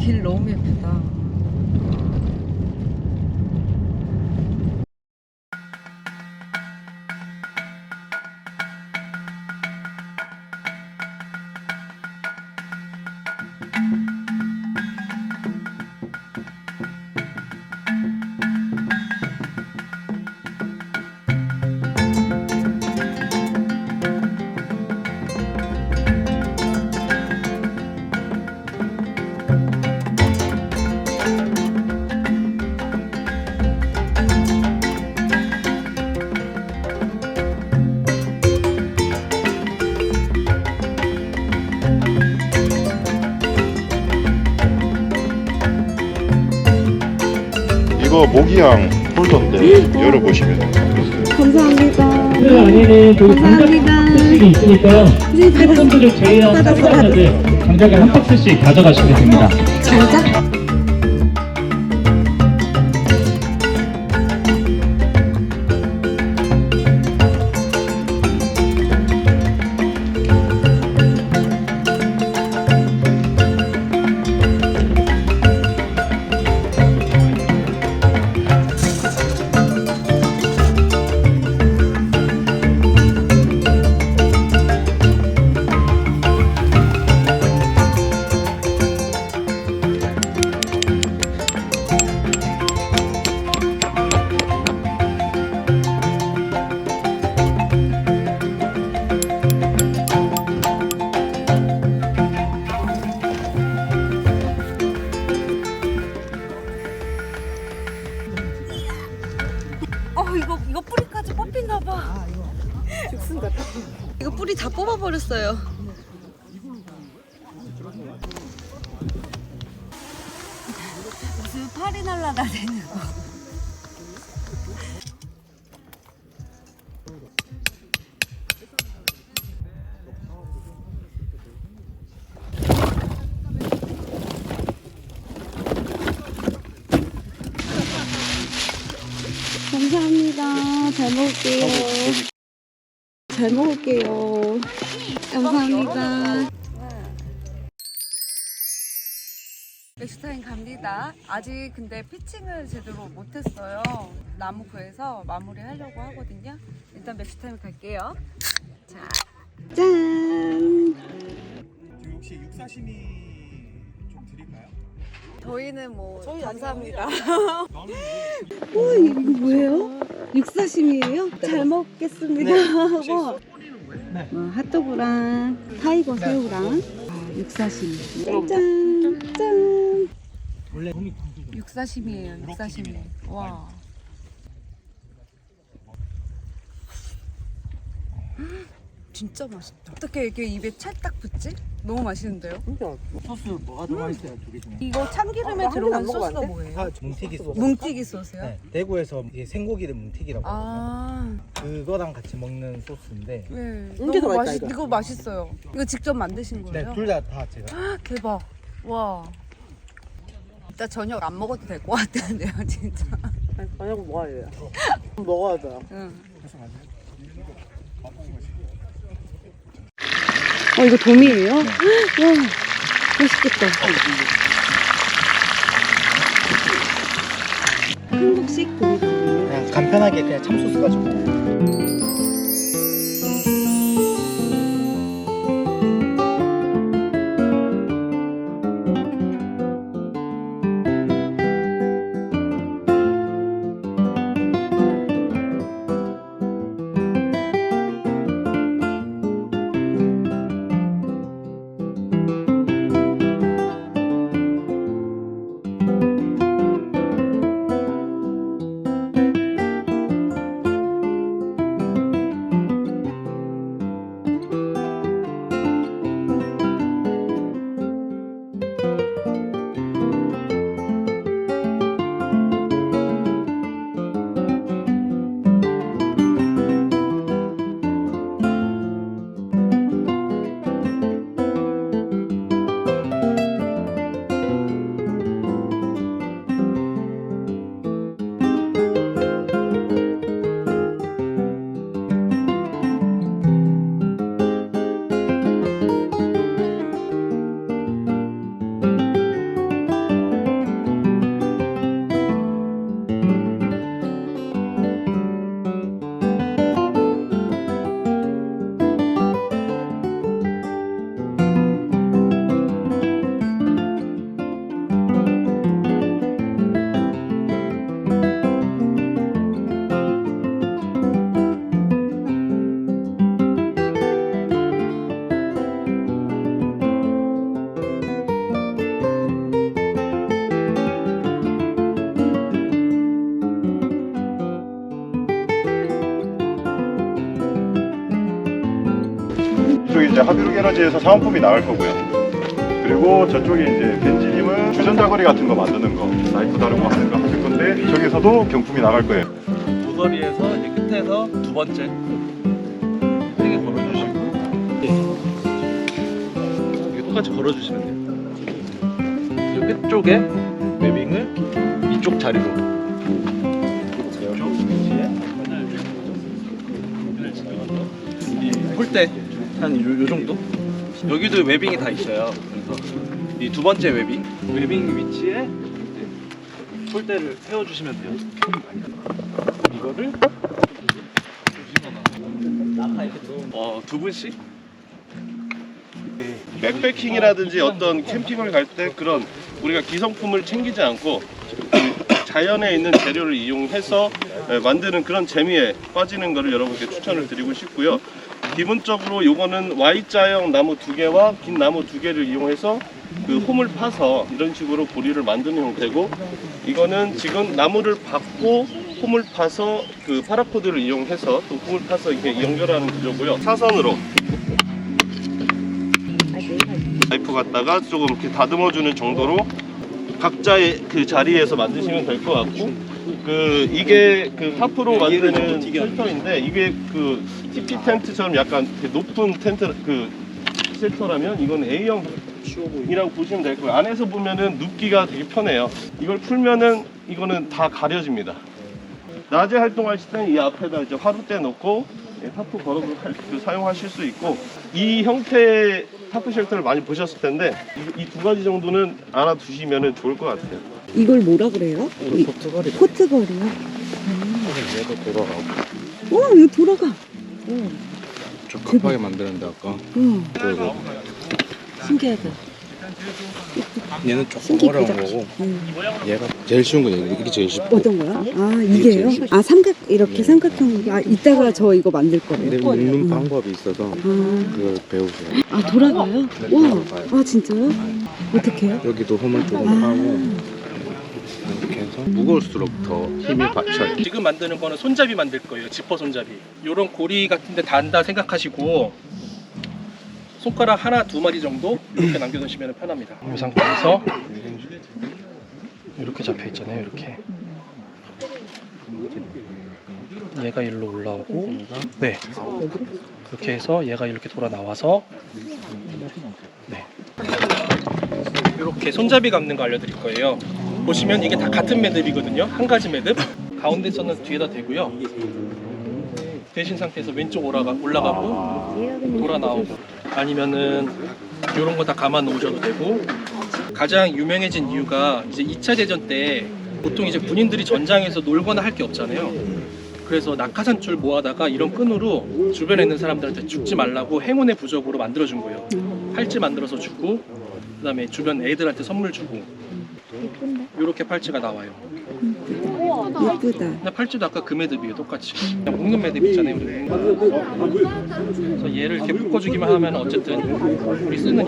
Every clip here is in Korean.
길 너무 예쁘다. 모기향 폴더인데 열어보시면 감사합니다. 그 안에는 그 감사합니다. 장작식이 있으니까요. 네, 팬분들을 제외한 참가자들 장작을 한 박스씩 가져가시면 됩니다. 장작? 갑니다. 아직 근데 피칭을 제대로 못했어요. 나무 구해서 마무리 하려고 하거든요. 일단 맥주타임 갈게요. 자, 짠! 지금 혹시 육사시미 좀 드릴까요? 저희는 뭐 감사합니다. 다음에 와 이거 뭐예요? 육사심이에요? 잘 먹겠습니다. 와. 어, 핫도그랑 타이거 새우랑 아, 육사심. 짠, 짠. 원래 몸이 육사심이에요. 육사심. 와. 진짜 맛있다. 어떻게 이렇게 입에 찰딱 붙지? 너무 맛있는데요? 소스 뭐가 더 맛있어요 두 개 중에? 이거 참기름에 들어간 소스가 뭐예요? 다 뭉티기 소스. 뭉티기 소스요? 네, 대구에서 이게 생고기를 뭉티기라고 아, 그거랑 같이 먹는 소스인데 네. 이게 더 너무 맛있다, 맛있, 이거. 이거 맛있어요. 이거 직접 만드신 네, 거예요? 둘다 다 제가 아, 대박. 와. 일단 저녁 안 먹어도 될 것 같은데요, 진짜. 저녁 먹어야 돼요. 먹어야 돼요. 응. 어, 이거 도미예요? 와, 맛있겠다. 한국식 도미. 그냥 간편하게 그냥 참소스 가지고 게러지에서 사은품이 나갈 거고요. 그리고 저쪽에 이제 벤지님은 주전자거리 같은 거 만드는 거, 나이프 다른 거 하는 거 하실 건데 저기서도 경품이 나갈 거예요. 모서리에서 이제 끝에서 두 번째. 세개 걸어주시고. 이게 똑같이 걸어주시면 돼요. 이 끝쪽에 웨빙을 이쪽 자리로. 이쪽 위치에. 이 폴대 한요 요 정도 여기도 웨빙이 다 있어요. 그래서 이 두 번째 웨빙 웨빙 위치에 이제 폴대를 세워주시면 돼요. 이거를 어, 두 분씩 백패킹이라든지 어떤 캠핑을 갈 때 그런 우리가 기성품을 챙기지 않고 그 자연에 있는 재료를 이용해서 에, 만드는 그런 재미에 빠지는 것을 여러분께 추천을 드리고 싶고요. 기본적으로 요거는 Y자형 나무 두 개와 긴 나무 두 개를 이용해서 그 홈을 파서 이런 식으로 고리를 만드는 형태고 이거는 지금 나무를 받고 홈을 파서 그 파라코드를 이용해서 또 홈을 파서 이렇게 연결하는 구조고요. 사선으로 나이프 갖다가 조금 이렇게 다듬어주는 정도로 각자의 그 자리에서 만드시면 될 것 같고 그 이게 그 하프로 만드는 쉘터인데 이게 그 TP 텐트처럼 약간 이렇게 높은 텐트 그 쉘터라면 이건 A형 이라고 보시면 될 거예요. 안에서 보면은 눕기가 되게 편해요. 이걸 풀면은 이거는 다 가려집니다. 낮에 활동하실 때는 이 앞에다 이제 화롯대 놓고 예, 타프 걸어서 할- 그 사용하실 수 있고 이 형태의 타프 쉘터를 많이 보셨을 텐데 이 두 가지 정도는 알아두시면 좋을 것 같아요. 이걸 뭐라 그래요? 이- 포트거리 포트걸이요? 얘도 돌아가고 와 이거 돌아가. 좀 급하게 만드는데 아까 응 그리고 신기하다. 얘는 조금 신기 어려운? 거고 응. 얘가 제일 쉬운 거예요 이게 제일 쉽고 어떤 거야? 아 이게요? 아 삼각 이렇게 삼각형. 아 이따가 저 이거 만들 거예요. 근데 묶는 방법이 있어서 아, 그걸 배우세요 아 돌아가요? 네, 와. 아 진짜요? 어떻게 해요? 여기도 홈을 조금 아. 하고 무거울수록 더 힘이 받쳐요 지금 만드는 거는 손잡이 만들 거예요. 지퍼 손잡이. 요런 고리 같은 데 단다 생각하시고 손가락 하나 두 마디 정도 이렇게 남겨두시면 편합니다. 이 상태에서 이렇게 잡혀 있잖아요. 이렇게. 얘가 일로 올라오고, 네. 그렇게 해서 얘가 이렇게 돌아 나와서, 네. 이렇게 손잡이 감는 거 알려드릴 거예요. 보시면 이게 다 같은 매듭이거든요. 한 가지 매듭. 가운데서는 뒤에다 대고요. 대신 상태에서 왼쪽 올라가, 올라가고 돌아 나오고 아니면은 이런 거 다 감아 놓으셔도 되고 가장 유명해진 이유가 이제 2차 대전 때 보통 이제 군인들이 전장에서 놀거나 할 게 없잖아요. 그래서 낙하산 줄 모아다가 이런 끈으로 주변에 있는 사람들한테 죽지 말라고 행운의 부적으로 만들어준 거예요. 팔찌 만들어서 주고 그다음에 주변 애들한테 선물 주고 이렇게 팔찌가 나와요. 예쁘다. 근데 팔찌도 아까 그 매듭이에요. 똑같이. 그냥 묶는 매듭 있잖아요 우리 묶는 거. 그래서 얘를 이렇게 묶어주기만 하면 어쨌든 우리 쓰는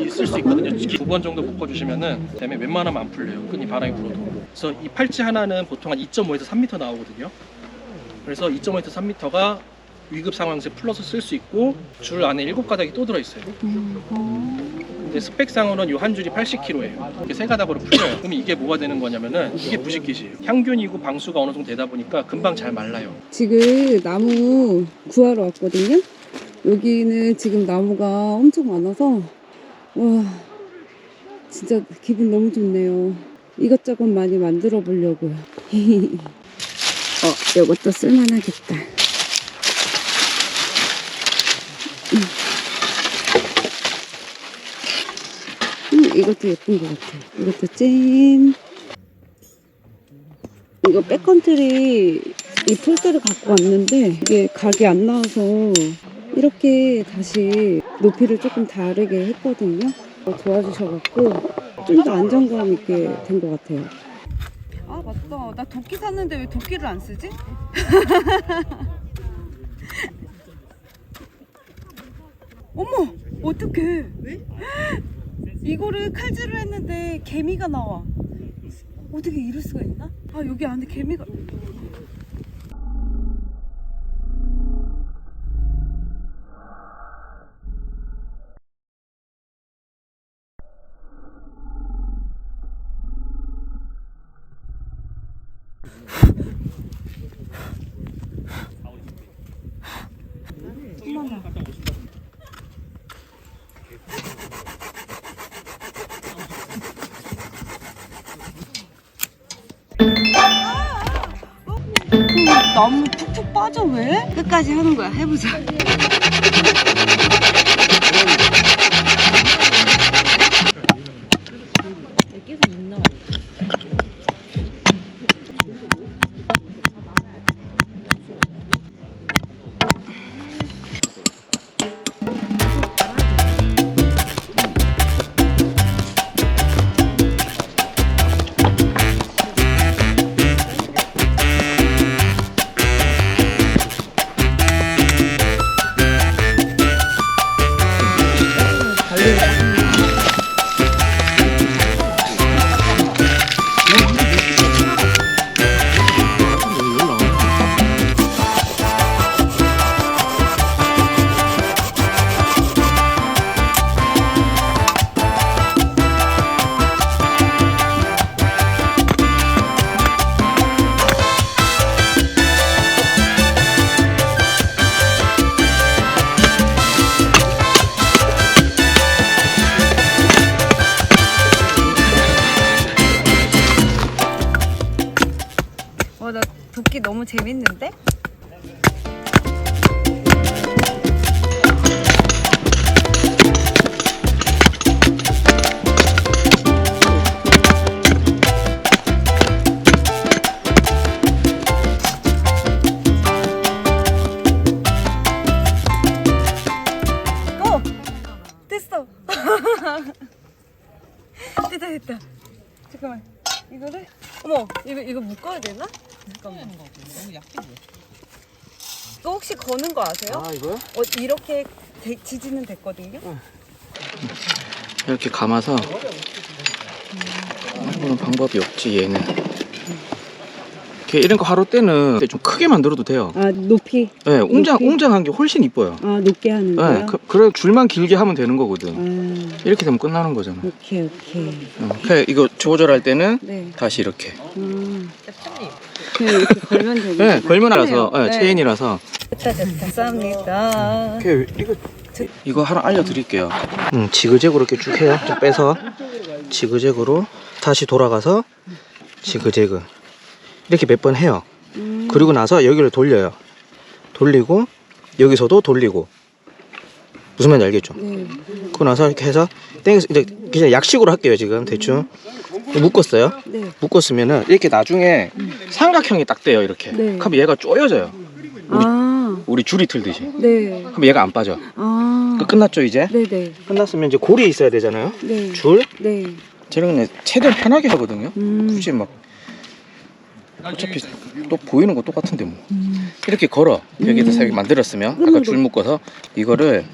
이쓸 수 있거든요. 두 번 정도 묶어주시면은 그다음에 웬만하면 안 풀려요. 끈이 바람이 불어도. 그래서 이 팔찌 하나는 보통 한 2.5에서 3m 나오거든요. 그래서 2.5에서 3m가 위급 상황에서 풀러서 쓸 수 있고 줄 안에 7가닥이 또 들어있어요 근데 스펙상으로는 이 한 줄이 80kg예요. 이렇게 세 가닥으로 풀려요. 그럼 이게 뭐가 되는 거냐면은 이게 부식깃이에요. 향균이고 방수가 어느 정도 되다 보니까 금방 잘 말라요. 지금 나무 구하러 왔거든요. 여기는 지금 나무가 엄청 많아서 와 진짜 기분 너무 좋네요. 이것저것 많이 만들어 보려고요. 어, 이것도 쓸만하겠다. 이것도 예쁜 것 같아. 이것도 찐. 이거 백컨트리 이 폴대를 갖고 왔는데 이게 각이 안 나와서 이렇게 다시 높이를 조금 다르게 했거든요. 어, 도와주셔갖고 좀 더 안정감 있게 된 것 같아요. 아 맞다. 나 도끼 샀는데 왜 도끼를 안 쓰지? 어머 어떡해. 왜? 이거를 칼질을 했는데 개미가 나와. 어떻게 이럴 수가 있나? 아 여기 안에 개미가 시원하다. 너무 푹푹 빠져 왜? 끝까지 하는 거야. 해보자. 재밌는데? 어머, 이거, 이거 묶어야 되나? 잠깐만. 이거 혹시 거는 거 아세요? 아 이거요? 어, 이렇게 대- 지지는 됐거든요? 이렇게 감아서 해보는 방법이 없지 얘는 이렇게 이런 거 하루 때는 좀 크게 만들어도 돼요 아, 높이. 네, 웅장, 높이? 웅장한 게 훨씬 이뻐요 아, 높게 하는 네, 거야? 그, 그래 줄만 길게 하면 되는 거거든 아, 이렇게 되면 끝나는 거잖아 오케이, 오케이. 어, 그래, 이거 조절할 때는 네. 다시 이렇게 음. 그냥 이렇게 걸면 되는 네, 걸면 알아서 네. 네, 체인이라서. 감사합니다. 이렇게 이거 이거 하나 알려드릴게요. 음, 지그재그로 이렇게 쭉 해요. 좀 빼서 지그재그로 다시 돌아가서 지그재그 이렇게 몇 번 해요. 음. 그리고 나서 여기를 돌려요. 돌리고 여기서도 돌리고 무슨 말인지 알겠죠? 네. 그러고 나서 이렇게 해서 땡겨서 이제 그냥 약식으로 할게요 지금 대충 묶었어요. 네. 묶었으면은 이렇게 나중에 삼각형이 딱 돼요 이렇게. 네. 그럼 얘가 쪼여져요. 아, 우리 줄이 틀듯이. 네. 그럼 얘가 안 빠져. 아. 그 끝났죠 이제? 네네. 끝났으면 이제 골이 있어야 되잖아요. 네. 줄? 네. 제가 그냥 최대한 편하게 하거든요. 음. 굳이 막 어차피 또 보이는 거 똑같은데 뭐 음. 이렇게 걸어 여기다 음. 사 만들었으면 아까 거. 줄 묶어서 이거를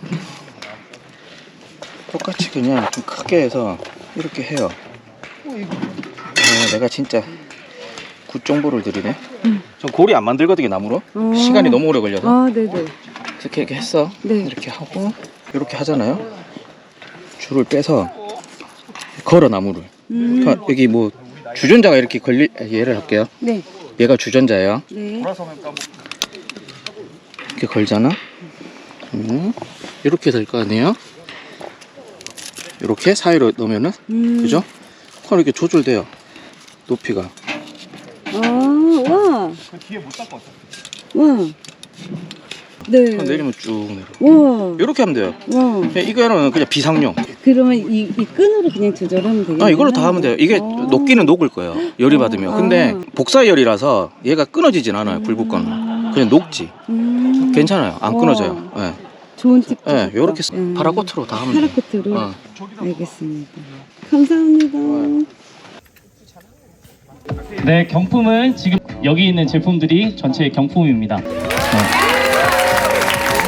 똑같이 그냥 좀 크게 해서 이렇게 해요. 아, 내가 진짜 굿정보를 드리네. 전 고리 안 만들거든요 나무로. 어. 시간이 너무 오래 걸려서 아, 네네. 이렇게 이렇게 했어. 네. 이렇게 하고 이렇게 하잖아요. 줄을 빼서 걸어 나무를. 음. 그러니까 여기 뭐 주전자가 이렇게 걸리 얘를 할게요. 네. 얘가 주전자예요. 네. 이렇게 걸잖아. 음, 이렇게 될 거 아니에요? 이렇게 사이로 넣으면은 음. 그죠? 그럼 이렇게 조절돼요. 높이가. 아, 와. 뒤에 못 닦았어. 와. 네. 내리면 쭉 내려. 와. 이렇게 하면 돼요. 와. 이거는 그냥 비상용. 그러면 이, 이 끈으로 그냥 조절하면 되겠네요. 아 이걸로 다 하면 돼요. 이게 어. 녹기는 녹을 거예요. 열이 받으면. 근데 아. 복사열이라서 얘가 끊어지진 않아요. 불 붙거나. 그냥 녹지. 음. 괜찮아요. 안 와. 끊어져요. 예. 좋은 팁. 예, 주셨다. 요렇게 음. 파라코트로 다 하면 돼요. 파라코트로. 어. 알겠습니다. 감사합니다. 네, 경품은 지금 여기 있는 제품들이 전체 경품입니다.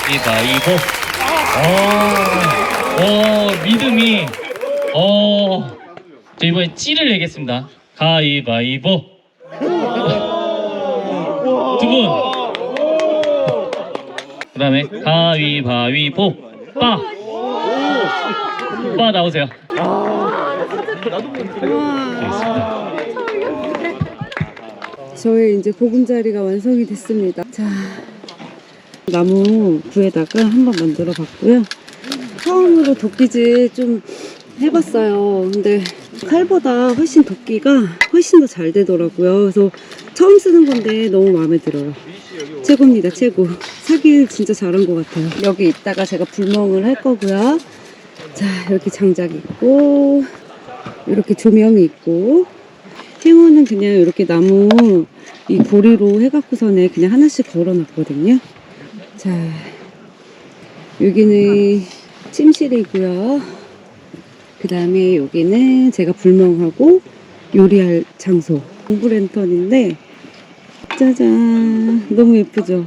가위바위보. 어, 어, 믿음이, 어, 저 이번에 찌를 내겠습니다. 가위바위보. 두 분. 그 다음에 가위바위보. 빠. 빠 나오세요. 알겠습니다. 저의 이제 보금자리가 완성이 됐습니다. 자, 나무 구에다가 한번 만들어 봤고요. 처음으로 도끼질 좀 해봤어요. 근데 칼보다 훨씬 도끼가 훨씬 더 잘 되더라고요. 그래서 처음 쓰는 건데 너무 마음에 들어요. 최고입니다, 최고. 사길 진짜 잘한 것 같아요. 여기 있다가 제가 불멍을 할 거고요. 자, 이렇게 장작 있고, 이렇게 조명이 있고, 행어는 그냥 이렇게 나무 이 고리로 해갖고서는 그냥 하나씩 걸어놨거든요. 자, 여기는 침실이고요. 그 다음에 여기는 제가 불멍하고 요리할 장소. 공부 랜턴인데, 짜잔. 너무 예쁘죠?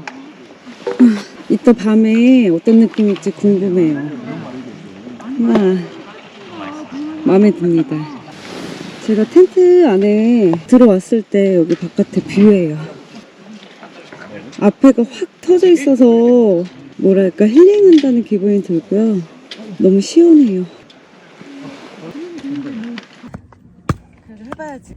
아, 이따 밤에 어떤 느낌일지 궁금해요. 와, 마음에 듭니다. 제가 텐트 안에 들어왔을 때 여기 바깥에 뷰예요. 앞에가 확 터져 있어서 뭐랄까 힐링한다는 기분이 들고요. 너무 시원해요. 해봐야지.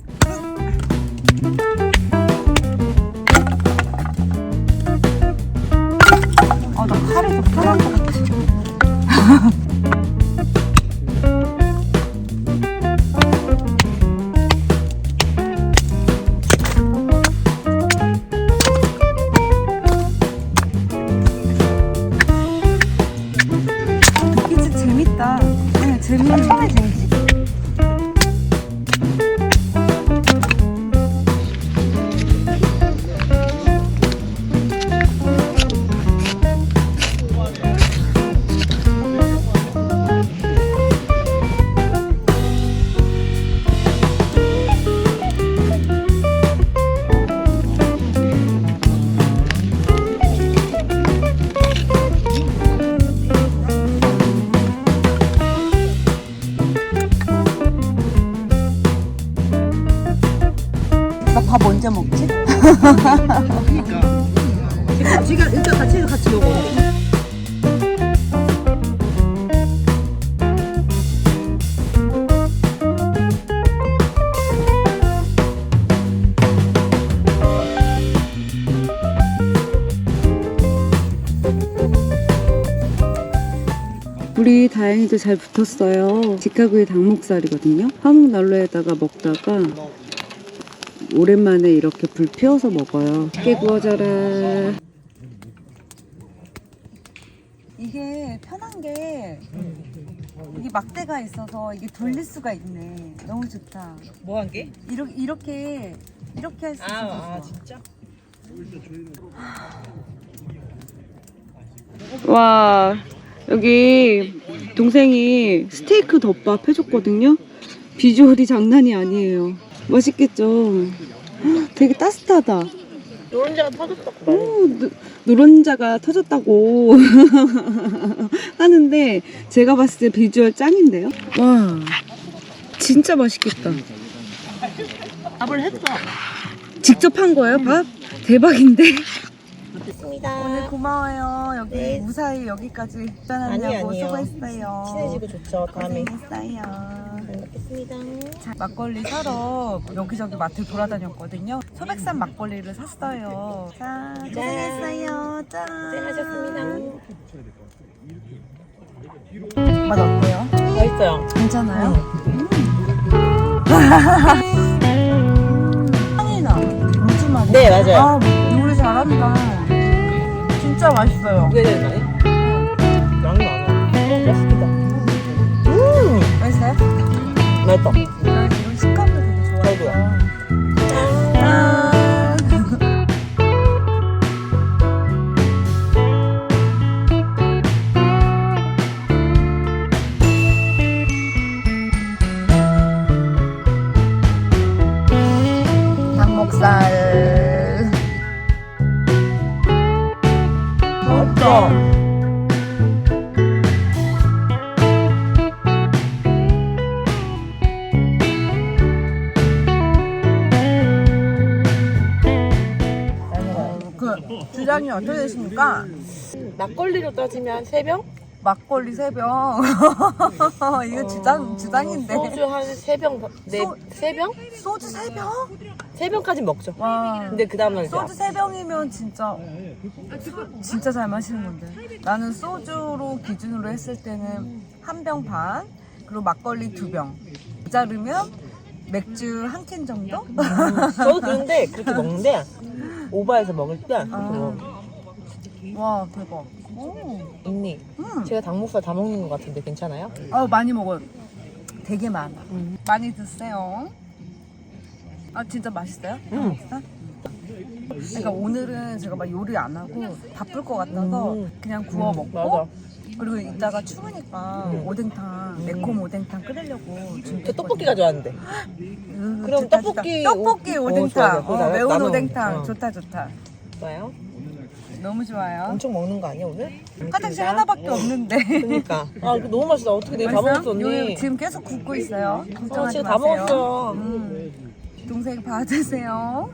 아, 나 칼이 더 편한 것 같아. 먹지? 지금 일단 같이 같이 먹어. 불이 다행히도 잘 붙었어요. 직화구이 닭목살이거든요. 화목 난로에다가 먹다가 오랜만에 이렇게 불 피워서 먹어요. 깨 구워져라. 이게 편한 게 이게 막대가 있어서 이게 돌릴 수가 있네. 너무 좋다. 뭐 한 게? 이렇게 이렇게 이렇게 할 수 있어서 아, 아. 진짜? 와 여기 동생이 스테이크 덮밥 해줬거든요 비주얼이 장난이 아니에요 맛있겠죠 헉, 되게 따뜻하다 노른자가 터졌다. 오, 누, 노른자가 터졌다고 하는데 제가 봤을 때 비주얼 짱인데요 와 진짜 맛있겠다 밥을 했어. 직접 한 거예요 밥? 대박인데 좋습니다. 오늘 고마워요 여기 네. 무사히 여기까지 아니요. 수고했어요 친해지고 좋죠. 다음에 고생했어요 먹겠습니다. 자, 막걸리 사러 여기저기 마트 돌아다녔거든요. 소백산 막걸리를 샀어요. 자, 고생했어요. 짠. 고생하셨습니다. 맛 어때요? 맛있어요. 괜찮아요? 음. 향이 나. 무슨 맛이? 네, 맞아요. 아, 요리 잘한다. 진짜 맛있어요. 왜 되나요? 양이 많아. 맛있겠다. 음, 맛있어요? 맛있다. 나 이런 식감도 되게 저도요. 좋아해요. 짠. 닭목살. 주량이 어떻게 되십니까? 막걸리로 따지면 세 병? 막걸리 세병 이거 주장 주장인데 소주 한세 병, 네, 소- 세 병? 소주 세병 세 병까지 먹죠. 와. 근데 그 다음날 이제 소주 세 병이면 진짜 진짜 잘 마시는 건데. 나는 소주로 기준으로 했을 때는 한 병 반, 그리고 막걸리 두 병. 모자르면 맥주 한 캔 정도? 저도 그런데 그렇게 먹는데 오바해서 먹을 때 아. 와 대박. 오. 언니 음. 제가 닭목살 다 먹는 것 같은데 괜찮아요? 어 많이 먹어요. 되게 많아. 많이 드세요. 아 진짜 맛있어요? 음. 그러니까 오늘은 제가 막 요리 안 하고 바쁠 것 같아서 음. 그냥 구워 먹고 맞아. 그리고 이따가 추우니까 오뎅탕 매콤 오뎅탕 끓이려고 준비. 저 떡볶이 가져왔는데 그럼 떡볶이 떡볶이 오- 어, 오뎅탕 좋아. 어, 매운 나눠 오뎅탕 먹- 어. 좋다 좋다 좋아요? 너무 좋아요. 엄청 먹는 거 아니야 오늘? 화장실 하나밖에 없는데. 그러니까 아 이거 너무 맛있다 어떻게 내가 다 맛있어요? 먹었어 언니 요- 지금 계속 굽고 있어요. 어, 걱정하지 지금 다 마세요. 먹었어 음. 동생 받으세요.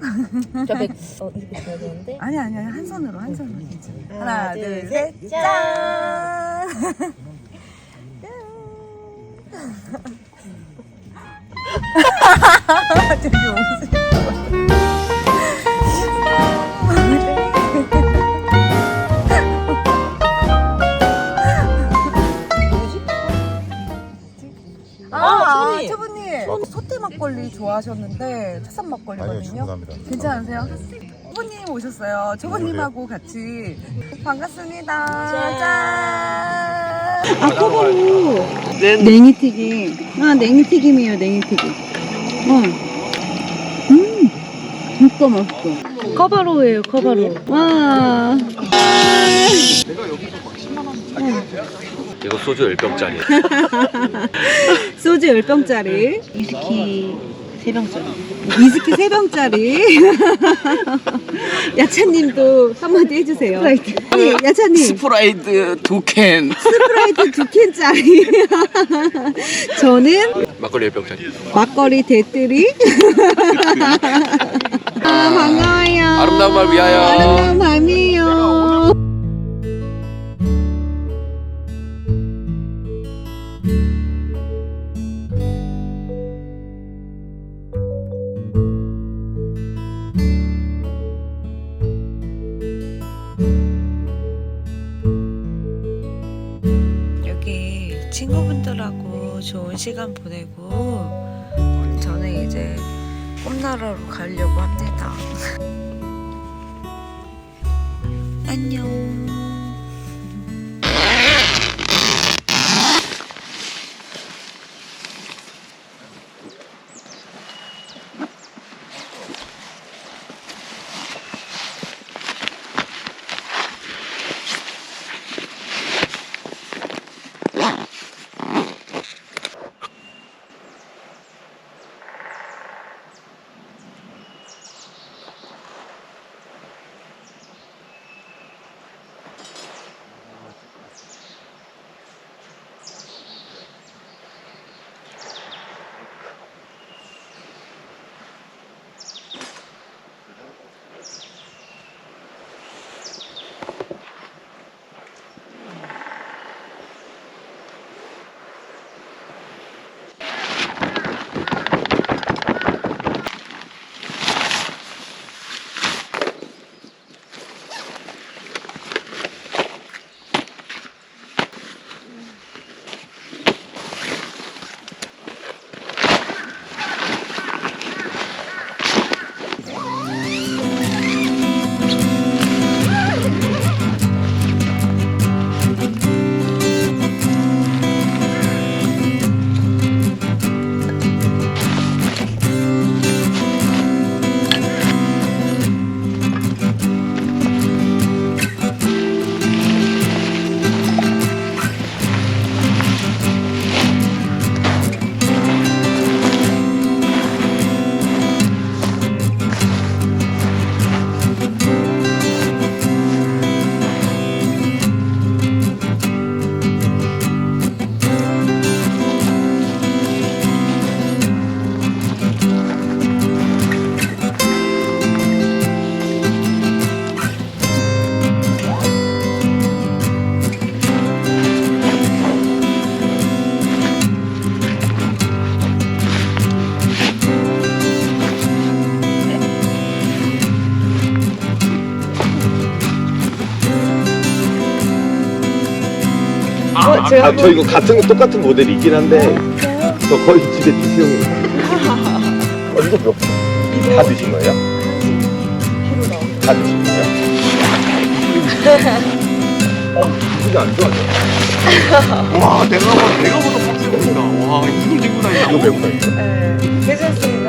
저 백, 어, 이렇게 줘야 되는데 아니 아니 아니 한 손으로 한 손으로 괜찮아. 하나, 둘, 둘, 셋, 셋, 짠. 되게 웃으시죠. 아, 아, 초보님. 초보님. 소태 막걸리 좋아하셨는데 차산 막걸리거든요. 괜찮으세요? 초보님 오셨어요. 초보님하고 같이 반갑습니다. 짠. 아 커버로 냉이튀김. 아 냉이튀김이에요 냉이튀김. 어. 음 진짜 맛있어. 커버로예요 커버로. 와. 이거 소주 10병짜리. 소주 10병짜리. 위스키 3병짜리. 위스키 3병짜리. 야차님도 한마디 해주세요. 아니, 야차님. 스프라이드 두 캔. 스프라이트 두 캔짜리. 저는 막걸리 10병짜리. 막걸리 대뜨리. 아, 반가워요. 아름다운 밤 위하여. 아름다운 밤이 제가 아, 저 이거 같은 똑같은 모델이 있긴 한데 저 거의 집에. 어, 이거 몇 분? 다 드신 거예요? 다 드신 거예요? 어, 기분이 안 좋아져. 와, 내가 봐, 내가 보다 빡세 보인다. 와, 이걸 들고 다니다. 이거 메고 다니죠? 네, 괜찮습니다.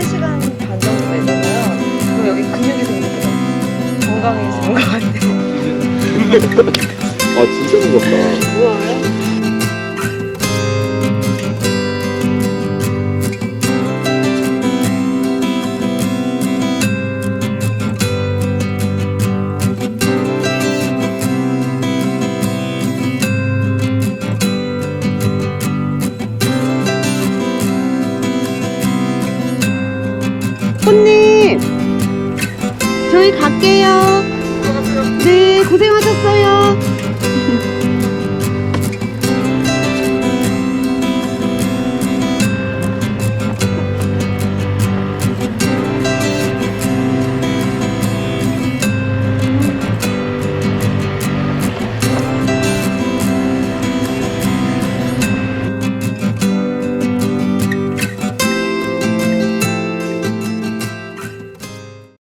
1시간 반 정도 되잖아요. 그럼 여기 근육이 생기더라고요. 건강해지는 것 같아요. 아, 진짜 무겁다. 우와